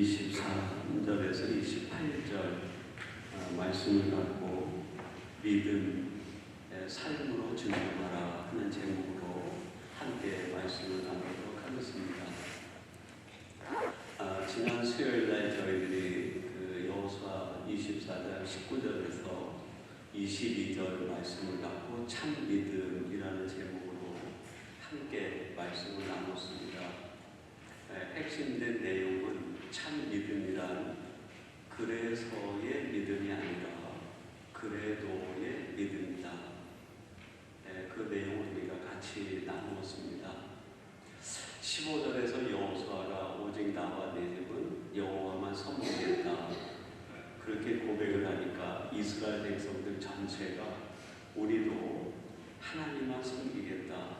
23절에서 28절 어, 말씀을 갖고 믿음의 삶으로 증명하라 하는 제목으로 함께 말씀을 나누도록 하겠습니다. 아, 지난 수요일 날 저희들이 그 여호수아 24장 19절에서 22절 말씀을 갖고 참 믿음이라는 제목으로 함께 말씀을 나눴습니다. 네, 핵심된 내용은 참 믿음이란 그래서의 믿음이 아니라 그래도의 믿음이다. 네, 그 내용을 우리가 같이 나누었습니다. 15절에서 여호수아가 오직 나와 내 집은 여호와만 섬기겠다. 그렇게 고백을 하니까 이스라엘 백성들 전체가 우리도 하나님만 섬기겠다.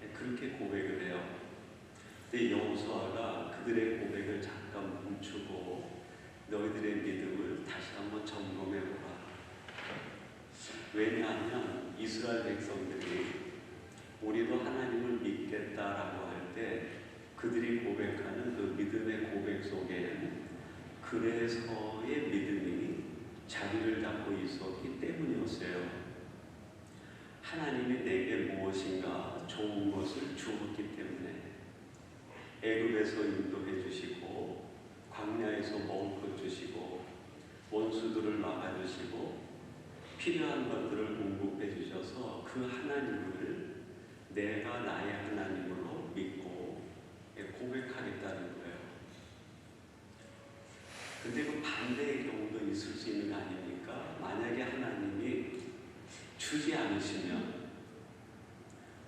네, 그렇게 고백을 해요. 근데 여호수아가 그들의 고백을 잠깐 멈추고 너희들의 믿음을 다시 한번 점검해 보라. 왜냐하면 이스라엘 백성들이 우리도 하나님을 믿겠다라고 할 때 그들이 고백하는 그 믿음의 고백 속에는 그래서의 믿음이 자리를 잡고 있었기 때문이었어요. 하나님이 내게 무엇인가 좋은 것을 주었기 때문에 애굽에서 인도해 주시고 광야에서 먹을 주시고 원수들을 막아 주시고 필요한 것들을 공급해 주셔서 그 하나님을 내가 나의 하나님으로 믿고 고백하겠다는 거예요. 근데 그 반대의 경우도 있을 수 있는 거 아닙니까? 만약에 하나님이 주지 않으시면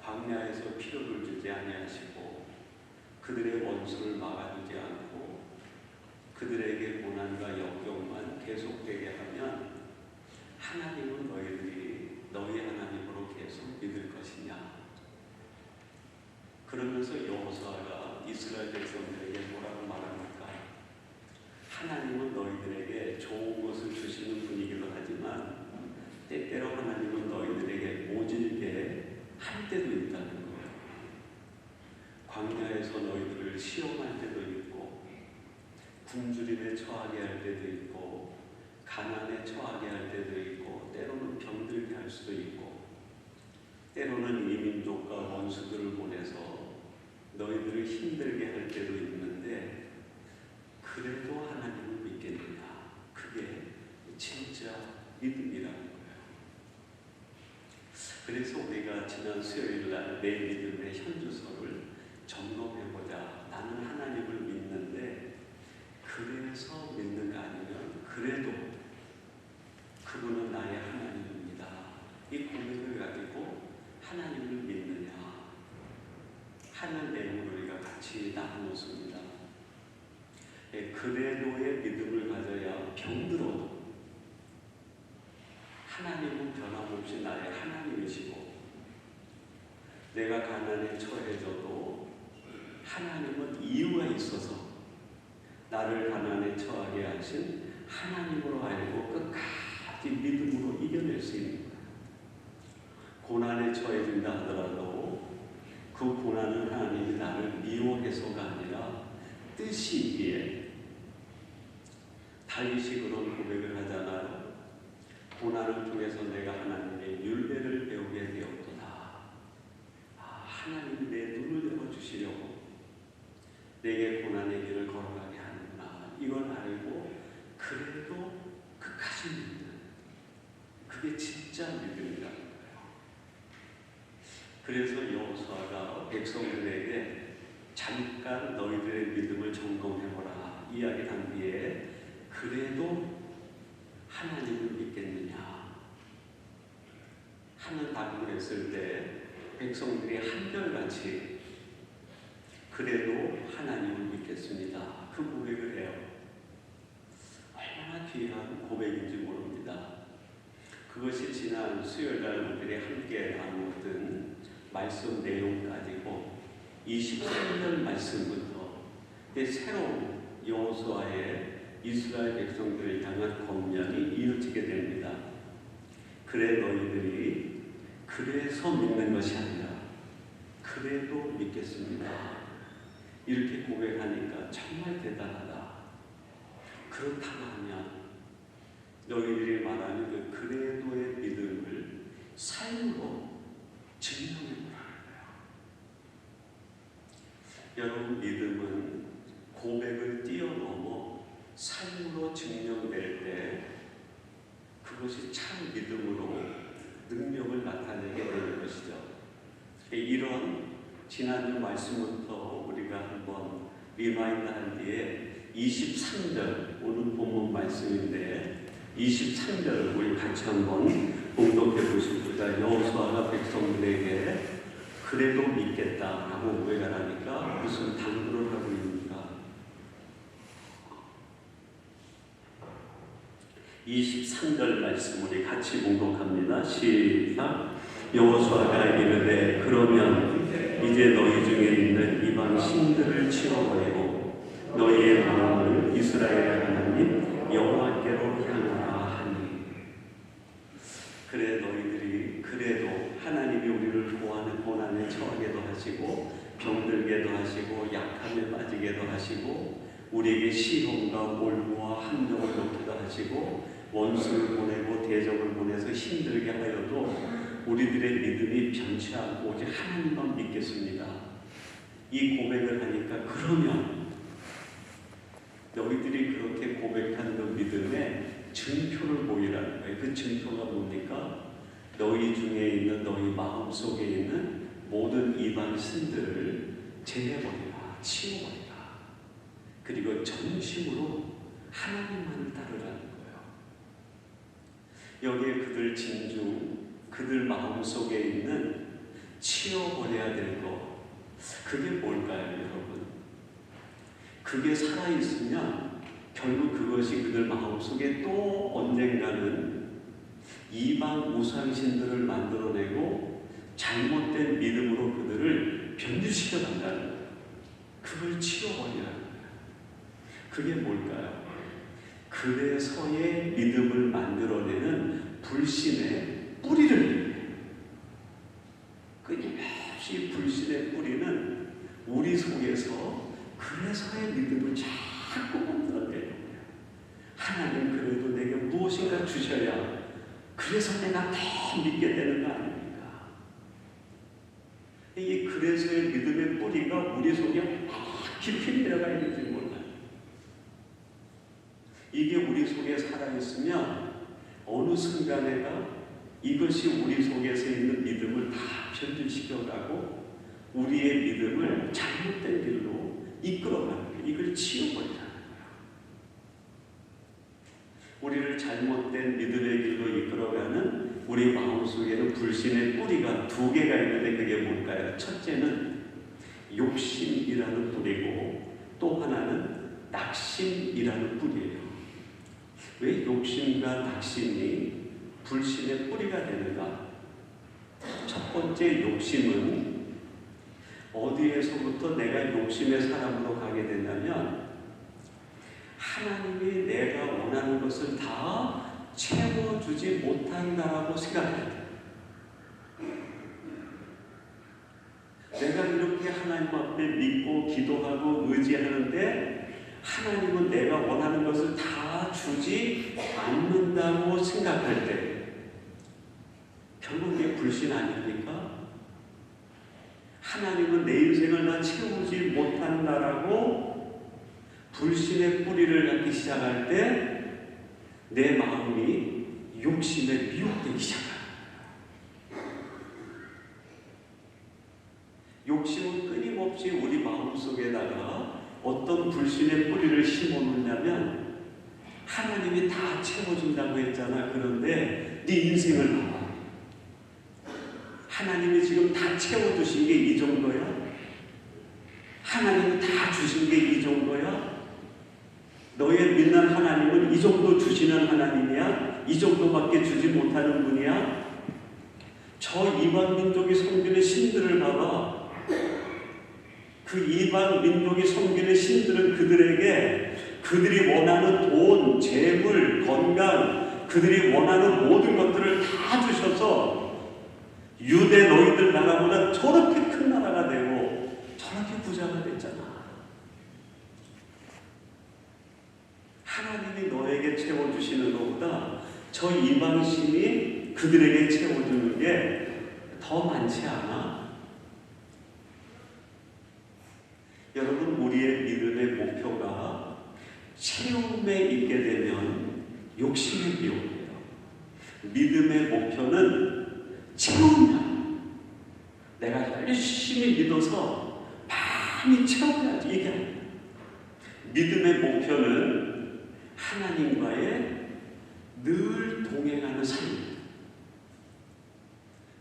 광야에서 필요를 주지 아니하시고 그들의 원수를 막아주지 않고 그들에게 고난과 역경만 계속되게 하면 하나님은 너희들이 너희 하나님으로 계속 믿을 것이냐? 그러면서 여호수아가 이스라엘 백성들에게 뭐라고 말합니까? 하나님은 너희들에게 좋은 것을 주시는 분이기도 하지만 때때로 하나님은 너희들에게 모질게 할 때도 있다는 거예요. 광야에서 너희들을 시험할 때도 있고 굶주림에 처하게 할 때도 있고 가난에 처하게 할 때도 있고 때로는 병들게 할 수도 있고 때로는 이민족과 원수들을 보내서 너희들을 힘들게 할 때도 있는데 그래도 하나님을 믿겠느냐 그게 진짜 믿음이라는 거예요. 그래서 우리가 지난 수요일 날내 믿음의 현주소를 점검해보자. 나는 하나님을 믿는데 그래서 믿는가 아니면 그래도 그분은 나의 하나님입니다. 이 고백을 가지고 하나님을 믿느냐 하는 내용을 우리가 같이 나누었습니다. 예, 그래도의 믿음을 가져야 병들어도 하나님은 변함없이 나의 하나님이시고 내가 가난에 처해져도 하나님은 이유가 있어서 나를 가난에 처하게 하신 하나님으로 알고 끝까지 믿음으로 이겨낼 수 있는 거예요. 고난에 처해진다 하더라도 그 고난은 하나님이 나를 미워해서가 아니라 뜻이 있기에 다윗이 그런 고백을 하잖아요. 통해서 내가 하나님의 율례를 배우게 되었구나. 아, 하나님이 내 눈을 열어주시려고 내게 고난의 길을 걸어가게 하는구나. 이걸 알고 그래도 끝까지 믿는 그게 진짜 믿음이라는 거예요. 그래서 여호수아가 백성들에게 잠깐 너희들의 믿음을 점검해보라 이야기 한 뒤에 그래도 하나님을 믿겠느냐 하는 답을 했을 때 백성들이 한결같이 그래도 하나님을 믿겠습니다. 그 고백을 해요. 얼마나 귀한 고백인지 모릅니다. 그것이 지난 수요일 날 우리들이 함께 나누었던 말씀 내용 가지고 23절 말씀부터 새로운 여호수아의 이스라엘 백성들을 향한 권면이 이어지게 됩니다. 그래 너희들이 그래서 믿는 것이 아니라 그래도 믿겠습니다. 이렇게 고백하니까 정말 대단하다. 그렇다면 너희들이 말하는 그 그래도의 믿음을 삶으로 증명해 보라는 거예요. 여러분 믿음은 고백을 뛰어넘어 삶으로 증명될 때 그것이 참 믿음으로 능력을 나타내게 되는 것이죠. 이런 지난주 말씀부터 우리가 한번 리마인드 한 뒤에 23절 오늘 본문 말씀인데 23절을 우리 같이 한번 공독해 보십니다. 여호수아가 백성들에게 그래도 믿겠다라고 고백을 하니까 무슨 당부를 하고 있는가? 23절 말씀 우리 같이 공독합니다. 시작. 여호수아가 이르되 그러면 이제 너희 중에 있는 이방 신들을 치워버리고 너희의 마음을 이스라엘 하나님 여호와께로 향하라 하니 그래 너희들이 그래도 하나님이 우리를 고하는 고난에 처하게도 하시고 병들게도 하시고 약함에 빠지게도 하시고 우리에게 시험과 몰고와 함정을 놓기도 하시고 원수를 보내고 대적을 보내서 힘들게 하여도 우리들의 믿음이 변치 않고 오직 하나님만 믿겠습니다. 이 고백을 하니까 그러면 너희들이 그렇게 고백한 그 믿음에 증표를 보이라는 거예요. 그 증표가 뭡니까? 너희 중에 있는 너희 마음 속에 있는 모든 이방 신들을 제해버리라, 치워버리라. 그리고 전심으로 하나님만을 따르라는 거예요. 여기에 그들 진중, 그들 마음 속에 있는 치워버려야 될 것, 그게 뭘까요, 여러분? 그게 살아있으면 결국 그것이 그들 마음 속에 또 언젠가는 이방 우상신들을 만들어내고 잘못된 믿음으로 그들을 변질시켜 간다는 거예요. 그걸 치워버리라는 거예요. 그게 뭘까요? 그래서의 믿음을 만들어내는 불신의 뿌리를. 끊임없이 불신의 뿌리는 우리 속에서 그래서의 믿음을 자꾸 만들어내는 거예요. 하나님 그래도 내게 무엇인가 주셔야 그래서 내가 더 믿게 되는 거 아닙니까? 이 그래서의 믿음의 뿌리가 우리 속에 깊이 내려가 몰라요. 이게 우리 속에 살아있으면 어느 순간에가 이것이 우리 속에서 있는 믿음을 다 변질시켜가고 우리의 믿음을 잘못된 길로 이끌어가는. 이걸 치워버리자는. 우리를 잘못된 믿음의 길로 이끌어가는 우리 마음속에는 불신의 뿌리가 두 개가 있는데 그게 뭘까요? 첫째는 욕심이라는 뿌리고 또 하나는 낙심이라는 뿌리예요. 왜 욕심과 낙심이 불신의 뿌리가 되는가? 첫 번째 욕심은 어디에서부터 내가 욕심의 사람으로 가게 된다면 하나님이 내가 원하는 것을 다 채워주지 못한다라고 생각해요. 내가 이렇게 하나님 앞에 믿고 기도하고 의지하는데 하나님은 내가 원하는 것을 다 주지 않는다고 생각할 때 결국 이게 불신 아닙니까? 하나님은 내 인생을 다 채우지 못한다라고 불신의 뿌리를 갖기 시작할 때 내 마음이 욕심에 미혹되기 시작합니다. 욕심은 끊임없이 우리 마음 속에다가 어떤 불신의 뿌리를 심어놓냐면 하나님이 다 채워준다고 했잖아. 그런데 네 인생을 봐봐. 하나님이 지금 다 채워주신 게 이 정도야? 하나님이 다 주신 게 이 정도야? 너의 믿는 하나님은 이 정도 주시는 하나님이야? 이 정도밖에 주지 못하는 분이야? 저 이방 민족이 섬기는 신들을 봐봐. 그 이방 민족이 섬기는 신들은 그들에게 그들이 원하는 돈, 재물, 건강, 그들이 원하는 모든 것들을 다 주셔서 유대 너희들 나라보다 저렇게 큰 나라가 되고 저렇게 부자가 됐잖아. 하나님이 너에게 채워주시는 것보다 저 이방신이 그들에게 채워주는 게 더 많지 않아? 여러분, 우리의 믿음의 목표가 체험에 있게 되면 욕심의 비용이에요. 믿음의 목표는 체험이야. 내가 열심히 믿어서 많이 채워야지 이게 아니야. 믿음의 목표는 하나님과의 늘 동행하는 삶입니다.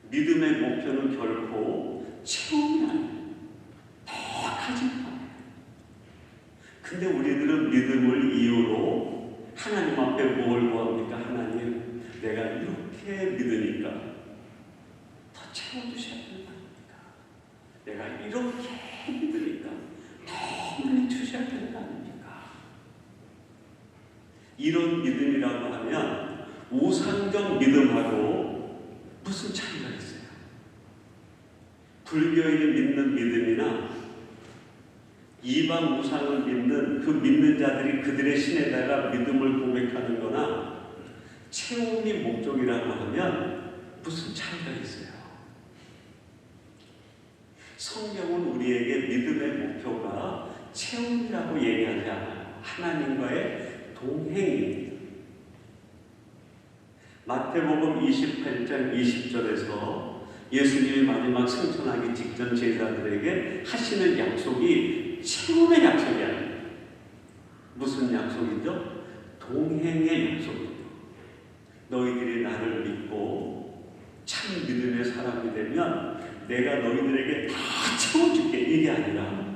믿음의 목표는 결코 체험이 아니에요. 거예요. 근데 우리들은 믿음을 이유로 하나님 앞에 뭘 구합니까? 하나님, 내가 이렇게 믿으니까 더 채워주셔야 된다니까. 내가 이렇게 믿으니까 더 많이 주셔야 아닙니까? 이런 믿음이라고 하면 우상적 믿음하고 무슨 차이가 있어요? 불교인이 믿는 믿음이나 이방 우상을 믿는 그 믿는 자들이 그들의 신에다가 믿음을 고백하는 거나 체험이 목적이라고 하면 무슨 차이가 있어요? 성경은 우리에게 믿음의 목표가 체험이라고 얘기하지 않아요. 하나님과의 동행입니다. 마태복음 28장 20절에서 예수님이 마지막 승천하기 직전 제자들에게 하시는 약속이 체험의 약속이 아니에요. 무슨 약속이죠? 동행의 약속이죠. 너희들이 나를 믿고 참 믿음의 사람이 되면 내가 너희들에게 다 채워줄게 이게 아니라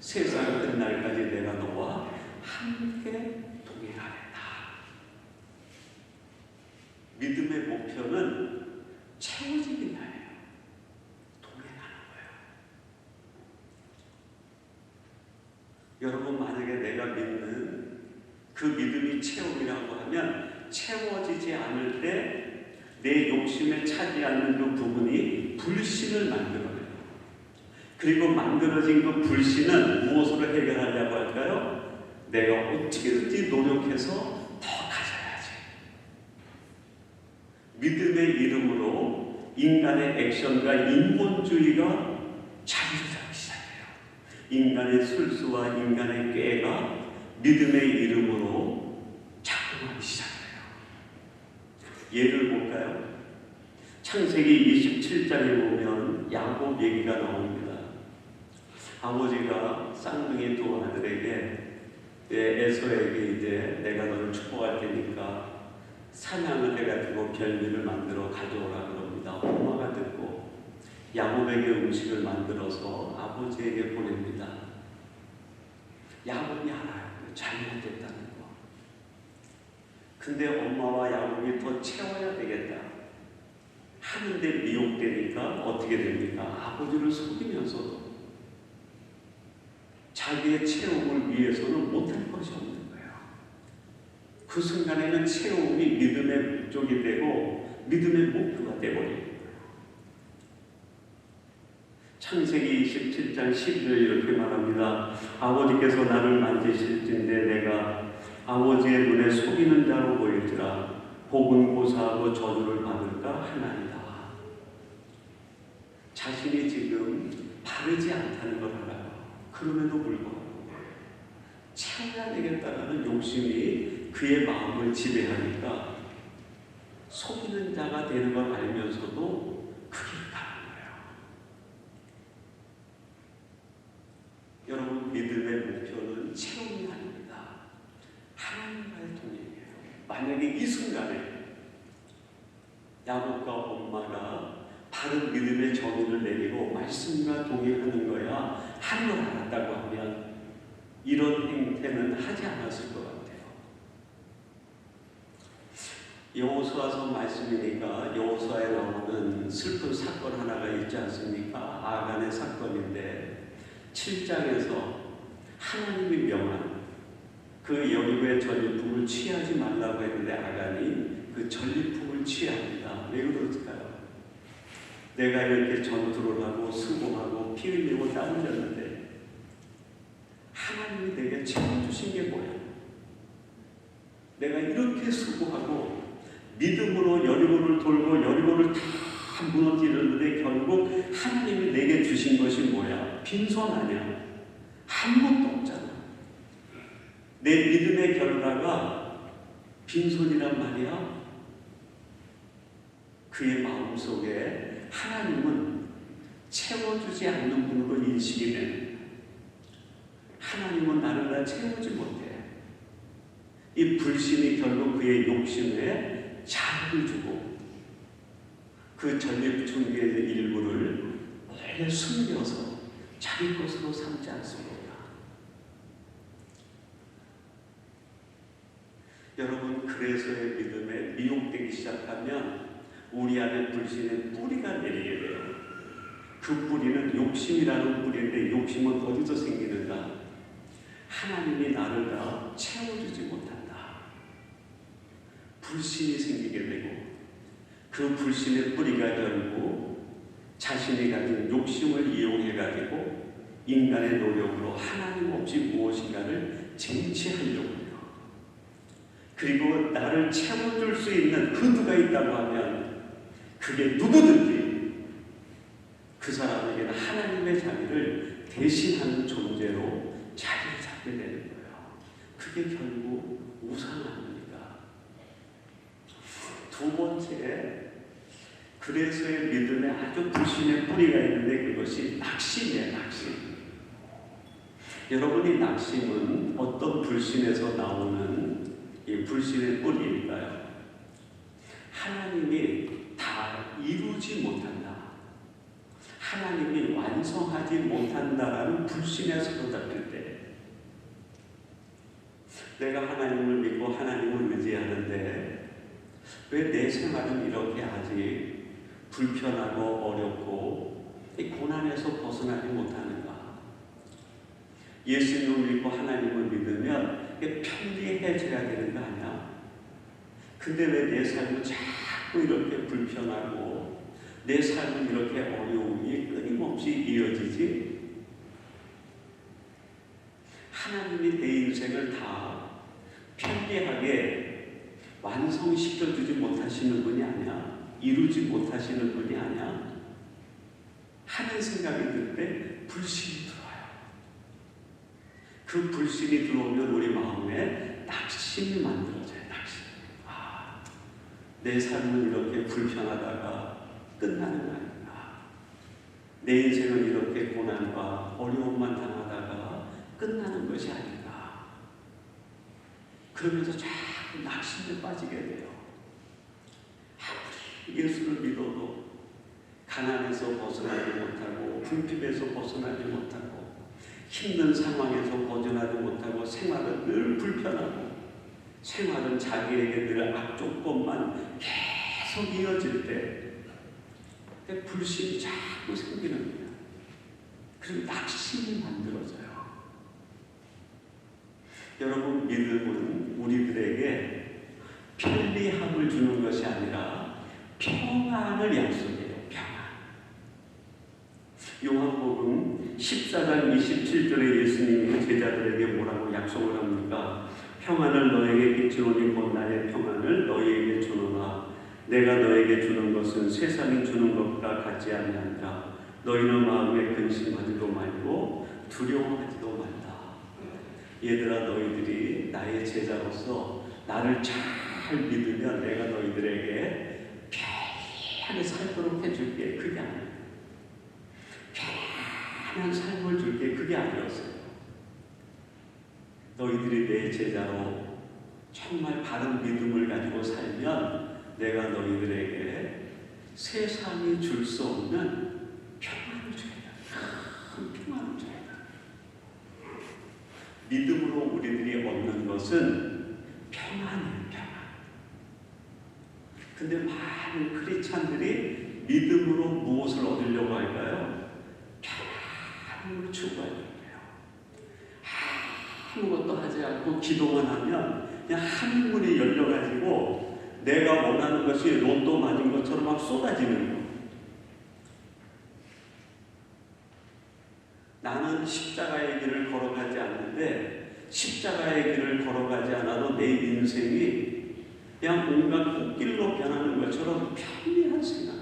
세상 끝날까지 내가 너와 함께 동행하겠다. 믿음의 목표는 채워지기 아니에요. 동행하는 거예요. 여러분 만약에 내가 믿는 그 믿음이 체험이라고 하면 채워지지 않을 때 내 욕심에 차지 않는 그 부분이 불신을 만들어내요. 그리고 만들어진 그 불신은 무엇으로 해결하려고 할까요? 내가 어떻게든지 노력해서 더 가져야지. 믿음의 이름으로 인간의 액션과 인본주의가 시작해요. 인간의 술수와 인간의 꾀가 믿음의 이름으로 작동하기 시작해요. 예를 볼까요? 창세기 27장에 보면 야곱 얘기가 나옵니다. 아버지가 쌍둥이 두 아들에게 에서에게 이제 내가 너를 축복할 테니까 사냥을 해가지고 별미를 만들어 가져오라 그럽니다. 엄마가 야곱에게 음식을 만들어서 아버지에게 보냅니다. 야곱이 알아요. 잘못됐다는 거. 근데 엄마와 야곱이 더 채워야 되겠다. 하는데 미혹되니까 어떻게 됩니까? 아버지를 속이면서도 자기의 체험을 위해서는 못할 것이 없는 거예요. 그 순간에는 체험이 믿음의 목적이 되고 믿음의 목표가 거예요. 창세기 27장 11절 이렇게 말합니다. 아버지께서 나를 만지실진데 내가 아버지의 눈에 속이는 자로 보일지라 복은 고사하고 저주를 받을까 하나이다. 자신이 지금 바르지 않다는 걸 알아요. 그럼에도 불구하고 채워야 되겠다는 욕심이 그의 마음을 지배하니까 속이는 자가 되는 걸 알면서도 그길을 가는 거예요. 여러분 믿음의 목표는 체험이 아닙니다. 하나님과의 동행이에요. 만약에 이 순간에 야곱과 엄마가 바른 믿음의 정의를 내리고 말씀과 동행하는 거야 걸 알았다고 하면 이런 행태는 하지 않았을 것 같아요. 여호수아서 말씀이니까 여호수아에 나오는 슬픈 사건 하나가 있지 않습니까? 아간의 사건인데 7장에서 하나님이 명한 그 여리고의 전리품을 취하지 아간이 그 전리품을 취합니다. 왜 그랬을까요? 내가 이렇게 전투를 하고 수고하고 피 흘리고 땀 흘렸는데 하나님이 내게 채워주신 게 뭐야? 내가 이렇게 수고하고 믿음으로 여리고를 돌고 여리고를 다 무너뜨렸는데 결국 하나님이 내게 주신 것이 뭐야? 빈손 아니야. 아무것도 없잖아. 내 믿음의 결과가 빈손이란 말이야. 그의 마음 속에 하나님은 채워주지 않는 분으로 인식이 된 하나님은 나를 다 채우지 못해. 이 불신이 결국 그의 욕심에 자극을 주고 그 전립 중계의 일부를 원래 숨겨서 자기 것으로 삼지 않습니다. 여러분 그래서의 믿음에 미혹되기 시작하면 우리 안에 불신의 뿌리가 내리게 돼요. 그 뿌리는 욕심이라는 뿌리인데 욕심은 어디서 생기는가? 하나님이 나를 다 채워주지 못한다. 불신이 생기게 되고 그 불신의 뿌리가 결국 자신이 가진 욕심을 이용해가지고 인간의 노력으로 하나님 없이 무엇인가를 쟁취하려고 해요. 그리고 나를 채워줄 수 있는 그 누가 있다고 하면 그게 누구든지 그 사람에게는 하나님의 자리를 대신하는 존재로 자리를 잡게 되는 거예요. 그게 결국 우상 아닙니까? 두 번째, 그래서의 믿음에 아주 불신의 뿌리가 있는데 그것이 낙심이에요, 낙심. 여러분이 낙심은 어떤 불신에서 나오는 이 불신의 뿌리일까요? 하나님이 다 이루지 못한다. 하나님이 완성하지 못한다라는 불신에 사로잡힐 때 내가 하나님을 믿고 하나님을 의지하는데 왜 내 생활은 이렇게 아직 불편하고 어렵고 이 고난에서 벗어나지 못하는가? 예수님을 믿고 하나님을 믿으면 편리해져야 되는 거 아니야? 근데 왜 내 삶은 이렇게 불편하고 내 삶은 이렇게 어려움이 끊임없이 이어지지? 하나님이 내 인생을 다 편리하게 완성시켜주지 못하시는 분이 아니야. 이루지 못하시는 분이 아니야. 하는 생각이 들 때 불신이 들어와요. 그 불신이 들어오면 우리 마음에 낙심이 만들어져요. 내 삶은 이렇게 불편하다가 끝나는 거 아닌가. 내 인생은 이렇게 고난과 어려움만 당하다가 끝나는 것이 아닌가. 그러면서 자꾸 낙심에 빠지게 돼요. 아무리 예수를 믿어도 가난에서 벗어나지 못하고 궁핍에서 벗어나지 못하고 힘든 상황에서 벗어나지 못하고 생활은 늘 불편하고 생활은 자기에게 늘 악조건만 계속 이어질 때 불신이 자꾸 생기는 거예요. 그리고 낙심이 만들어져요. 여러분 믿음은 우리들에게 편리함을 주는 것이 아니라 평안을 약속해요. 평안. 요한복음 14장 27절에 예수님이 제자들에게 뭐라고 약속을 합니까? 평안을 너에게 끼치노니 곧 나의 평안을 너희에게 주노라. 내가 너에게 주는 것은 세상이 주는 것과 같지 아니하니라. 너희는 마음에 근심하지도 말고 두려워하지도 말라. 얘들아 너희들이 나의 제자로서 나를 잘 믿으면 내가 너희들에게 편하게 살도록 해줄게. 그게 아니야. 편한 삶을 줄게. 그게 아니었어요. 너희들이 내 제자로 정말 바른 믿음을 가지고 살면 내가 너희들에게 세상이 줄 수 없는 평안을 주겠다. 그 평안을 주겠다. 믿음으로 우리들이 얻는 것은 평안이에요, 평안. 근데 많은 크리스찬들이 믿음으로 무엇을 얻으려고 할까요? 평안을 해요. 않고 기도만 하면 그냥 하늘문이 열려가지고 내가 원하는 것이 로또 맞은 것처럼 막 쏟아지는 거. 나는 십자가의 길을 걸어가지 않는데 십자가의 길을 걸어가지 않아도 내 인생이 그냥 온갖 꽃길로 변하는 것처럼 편리한 생각.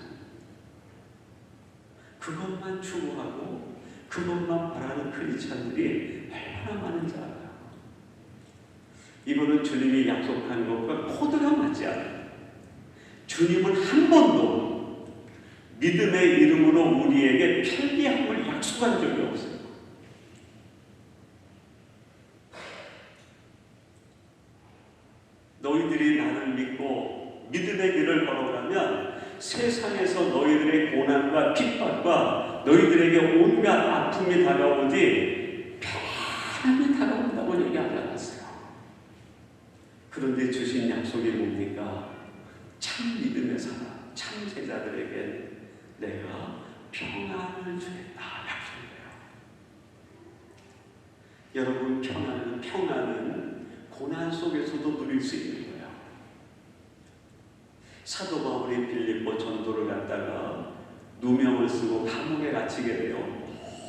그것만 추구하고 그것만 바라는 크리스찬들이 얼마나 많은지 알아요. 이거는 주님이 약속한 것과 코드가 맞지 않아요. 주님은 한 번도 믿음의 이름으로 우리에게 편리함을 약속한 적이 없어요. 너희들이 나를 믿고 믿음의 길을 걸어가면 세상에서 너희들의 고난과 핍박과 너희들에게 온갖 아픔이 다가오지 편안히 다가온다고 얘기하지 않았어요. 그런데 주신 약속이 뭡니까? 참 믿음의 사람, 참 제자들에게 내가 평안을 주겠다 약속해요. 여러분 평안은 평안은 고난 속에서도 누릴 수 있는 거예요. 사도 바울이 빌립보 전도를 갔다가 누명을 쓰고 감옥에 갇히게 돼요.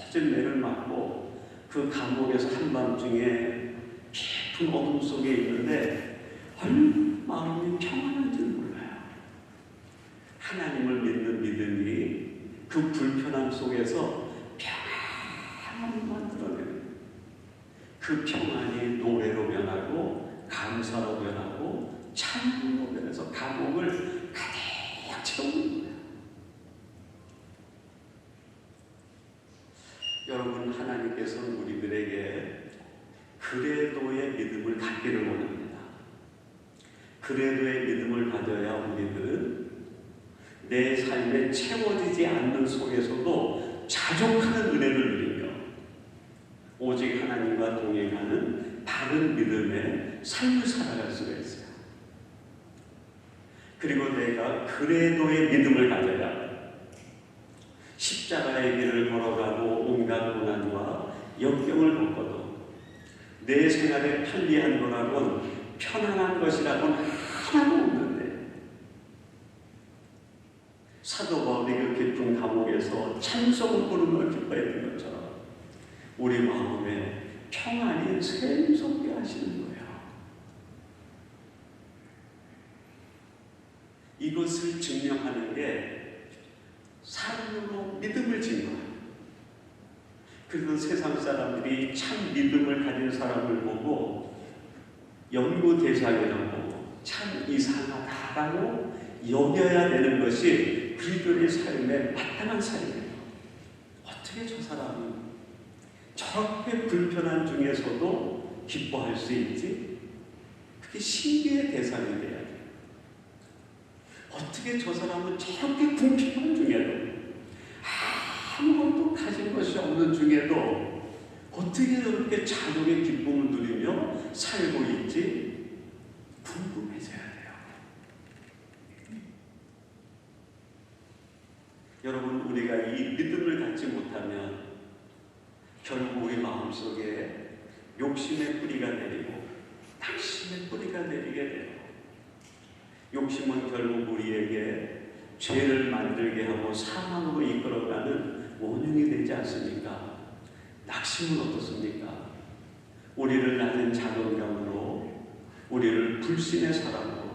모진 매를 맞고 그 감옥에서 한밤중에 깊은 어둠 속에 있는데 얼마나 평안한 줄 몰라요. 하나님을 믿는 믿음이 그 불편함 속에서 평안을 만들어내는 그 평안이 노래로 변하고 감사로 변하고 찬양으로 변해서 감옥을 가득 채우는 거예요. 여러분 하나님께서는 우리들에게 그래도의 믿음을 갖기를 원합니다. 그래도의 믿음을 가져야 우리들은 내 삶에 채워지지 않는 속에서도 자족하는 은혜를 누리며 오직 하나님과 동행하는 바른 믿음의 삶을 살아갈 수가 있어요. 그리고 내가 그래도의 믿음을 가져야 십자가의 길을 걸어가고 온갖 고난과 역경을 겪어도 내 생활에 편리한 거라곤 편안한 것이라곤 하나도 없는데 사도 바울이 그 깊은 감옥에서 찬송을 부르며 기뻐했던 것처럼 우리 마음에 평안이 샘솟게 하시는 거예요. 이것을 증명하는 게 삶으로 믿음을 증거해요. 그래서 세상 사람들이 참 믿음을 가진 사람을 보고 연구 대상이라고 참 이상하다라고 여겨야 되는 것이 그들의 삶에 마땅한 삶이에요. 어떻게 저 사람은 저렇게 불편한 중에서도 기뻐할 수 있지? 그게 신비의 대상이 돼야 돼요. 어떻게 저 사람은 저렇게 궁핍한 중에도 아무것도 가진 것이 없는 중에도 어떻게 저렇게 자동의 기쁨을 누리며 살고 있지? 궁금해져야 돼요. 여러분, 우리가 이 믿음을 갖지 못하면 결국 우리 마음속에 욕심의 뿌리가 내리고 낙심의 뿌리가 내리게 돼요. 욕심은 결국 우리에게 죄를 만들게 하고 사망으로 이끌어가는 원흉이 되지 않습니까? 낙심은 어떻습니까? 우리를 낳는 자존감으로 우리를 불신의 사람으로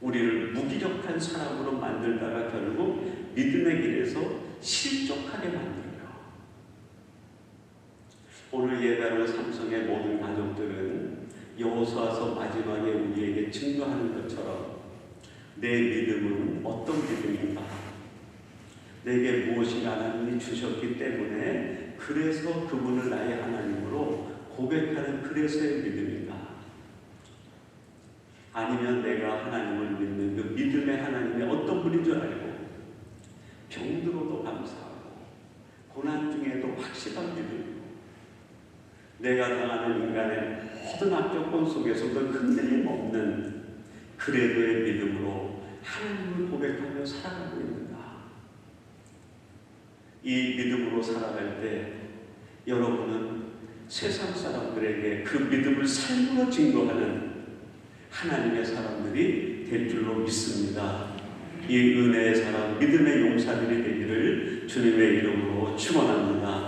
우리를 무기력한 사람으로 만들다가 결국 믿음의 길에서 실족하게 만들어요. 오늘 예배하는 삼성의 모든 가족들은 여호수아서 마지막에 우리에게 증거하는 것처럼 내 믿음은 어떤 믿음인가? 내게 무엇이 하나님이 주셨기 때문에 그래서 그분을 나의 하나님으로 고백하는 그래서의 믿음인가? 아니면 내가 하나님을 믿는 그 믿음의 하나님이 어떤 분인 줄 알고 병들어도 감사하고 고난 중에도 확실한 믿음 내가 당하는 인간의 모든 악조건 속에서도 흔들림 없는 그래도의 믿음으로 하나님을 고백하며 살아가고 있는가? 이 믿음으로 살아갈 때 여러분은 세상 사람들에게 그 믿음을 삶으로 증거하는 하나님의 사람들이 될 줄로 믿습니다. 이 은혜의 사람, 믿음의 용사들이 되기를 주님의 이름으로 축원합니다.